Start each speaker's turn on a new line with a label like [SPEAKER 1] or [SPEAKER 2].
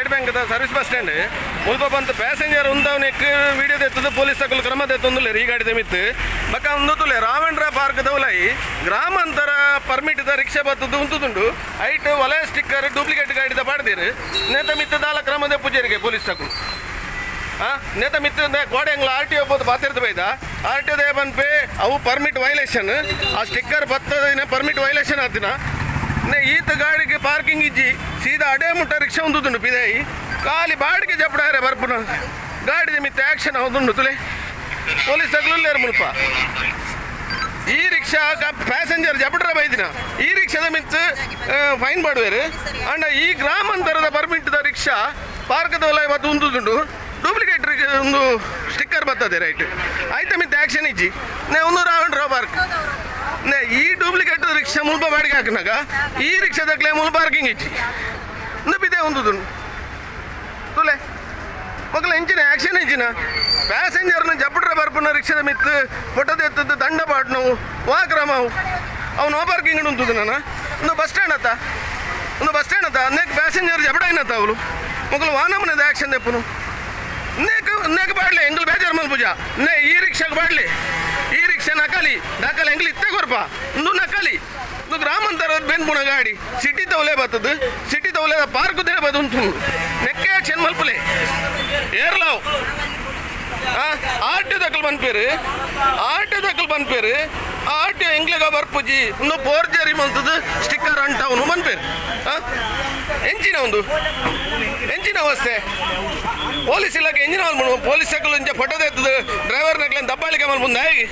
[SPEAKER 1] State bank service bus stand ಮುಲ್ಪ ಬಂತ passenger ಉಂದವನಿಕ್ ವಿಡಿಯೋ ದೆತ್ತದು ಪೊಲೀಸ್ ಸಕಲ್ ಕ್ರಮ ತೆತ್ತೊಂದುಲ್ಲೇರು ಈ ಗಾಡಿ ದೆಮಿತ್ ಬಕ್ಕ ಒಂದು ತುಲೆ ರಾವಂಡ್ರ ಪಾರ್ಕ್ ದವಲೈ ಗ್ರಾಮಾಂತರ ಪರ್ಮಿಟ್ ದ ರಿಕ್ಷಾ ಬತ್ತದು ಉಂತುದುಂಡು. ಐಟ್ ವಲಯ ಸ್ಟಿಕ್ಕರ್ ಡೂಪ್ಲಿಕೇಟ್ ಗಾಡಿದ ಪಾಡ್ದೀರು. ನೇತ ಮಿತ್ತ ದಾಲ ಕ್ರಮದ ಪೂಜೆರಿಗೆ ಪೊಲೀಸ್ ಸಕಲ್. ಆ, ನೇತ ಮಿತ್ರ ಗೋಡೆ ಅಂಗ್ಲ ಆರ್ ಟಿ ಒ ಬೋದು ಪಾತಿರ್ತ ಬೈದ. ಆರ್ ಟಿ ಒ ಪೇ ಅವು ಪರ್ಮಿಟ್ ವೈಲೇಷನ್ ಆ ಸ್ಟಿಕ್ಕರ್ ಬತ್ತದ ಪರ್ಮಿಟ್ ವೈಲೇಷನ್ ಆತಿನ. ಈತ ಗಾಡಿಗೆ ಪಾರ್ಕಿಂಗ್ ಇಜ್ಜಿ. ಸೀದಾ ಅಡೇ ಮುಟ್ಟ ರಿಕ್ಷಾ ಉಂದುದುಂಡು ಪಿದಾಯಿ. ಖಾಲಿ ಬಾಡಿಗೆ ಜಪ್ಪಡಾರೆ ಬರ್ಪುನ. ಗಾಡಿ ಮಿತ್ತ ಆಕ್ಷನ್ ಹೌದುಂಡು ತುಲೆ. ಪೊಲೀಸ್ ತಗಲುಲ್ಲೇರು ಮುಲ್ಪ ಈ ರಿಕ್ಷಾ ಪ್ಯಾಸೆಂಜರ್ ಜಪಡ್ರ ಬೈದಿನ. ಈ ರಿಕ್ಷಾದ ಮಿತ್ ಫೈನ್ ಮಾಡುವೇರು. ಅಂಡ ಈ ಗ್ರಾಮಾಂತರದ ಪರ್ಮಿಟ್ದ ರಿಕ್ಷಾ ಪಾರ್ಕದ ಒಲ ಇವತ್ತು ಉಂದುದುಂಡು ಡೂಪ್ಲಿಕೇಟ್ ಒಂದು ಸ್ಟಿಕ್ಕರ್ ಬರ್ತದೆ ರೈಟ್ ಆಯ್ತಾ ಮಿತ್ ಆಕ್ಷನ್ ಇಜ್ಜಿ. ನೇ ಒಂದು ರಾವಣ್ ರೋ ಪಾರ್ಕ್ ರಿಕ್ಷಾ ಮುಲ್ಪ ಬಾಡಿಗೆ ಹಾಕಿನಾಗ ಈ ರಿಕ್ಷಾದ ದಕ್ಲೆ ಮುಲ್ ಪಾರ್ಕಿಂಗ್ ಇಚ್ಚಿ ಬಿದೆ ಒಂದು ತುಲೆ ಮಕ್ಕಳ ಎಂಚಿನ ಆಕ್ಷನ್ ಎಂಚಿನ ಪ್ಯಾಸೆಂಜರ್ನ ಜಪಟ್ರ ಬರ್ಪುನ ರಿಕ್ಷಾದ ಮಿತ್ ಪೊಟ್ಟದ ಎತ್ತದ ದಂಡ ಪಾಡ್ನವು ವಾ ಕ್ರಮ ಅವು ನೋ ಪಾರ್ಕಿಂಗ್ ಅಂತದ ನಾನು. ಒಂದು ಬಸ್ ಸ್ಟ್ಯಾಂಡ್ ಅತ್ತ? ಒಂದು ಬಸ್ ಸ್ಟ್ಯಾಂಡ್ ಅತ್ತ? ಅನೇಕ ಪ್ಯಾಸೆಂಜರ್ ಜಪಡ ಏನತ್ತ ಅವಳು. ಮಕ್ಕಳು ವಾನಮ್ಮನದ ಆಕ್ಷನ್ ತೆಪ್ಪನು ನೇಕ ನೇಕ ಬಾಡ್ಲೆ ಬೇಜಾರ್ ಮಲ್ ಪೂಜಾ ನೇ ಈ ರಿಕ್ಷಾಗೆ ಬಾಡ್ಲಿ. ಈ ರಿಕ್ಷಾ ಎಂಗ್ಲು ಇಂದು ನಕಲಿ. ಇದು ಗ್ರಾಮಾಂತರ ಬೆನ್ಪುಣ ಗಾಡಿ ಸಿಟಿ ತವಲೆ ಬರ್ತದೆ ಸಿಟಿ ತವಲೆ ಪಾರ್ಕ್ ದೇ ಬದು ನೆಕ್ಕೆ ಚೆನ್ಮಲ್ಪುಲೆ ಮಲ್ಪಲೆ ಏರ್ಲಾವ್. ಆರ್ ಟಿ ದಕ್ಕಲ್ ಬಂದ್ಪೇರು ಆರ್ ಟಿ ದಕ್ಕಲ್ ಬಂದ್ಪೇರು ಆರ್ ಟಿ ಎಂಗ್ಲಿಗ ಬರ್ಪುಜಿ ಒಂದು ಪೋರ್ಜರಿ ಮಲ್ತದ ಸ್ಟಿಕ್ಕರ್ ಅಂಟ ಅವನು ಬಂದ್ಪೇರು ಎಂಚಿನ ಒಂದು? ಎಂಚಿನ ಅವಸ್ಥೆ? ಪೊಲೀಸ್ ಇಲಾಖೆ ಎಂಜಿನ ಪೊಲೀಸ್ ಸಕ್ಕಲು ಇಂಚ ಫೋಟೋ ತೆತ್ತದು ಡ್ರೈವರ್ ನಕ್ಲೆ ದಬ್ಬಾಳಿಕೆ ಮುಂದೆ ಹೇಗೆ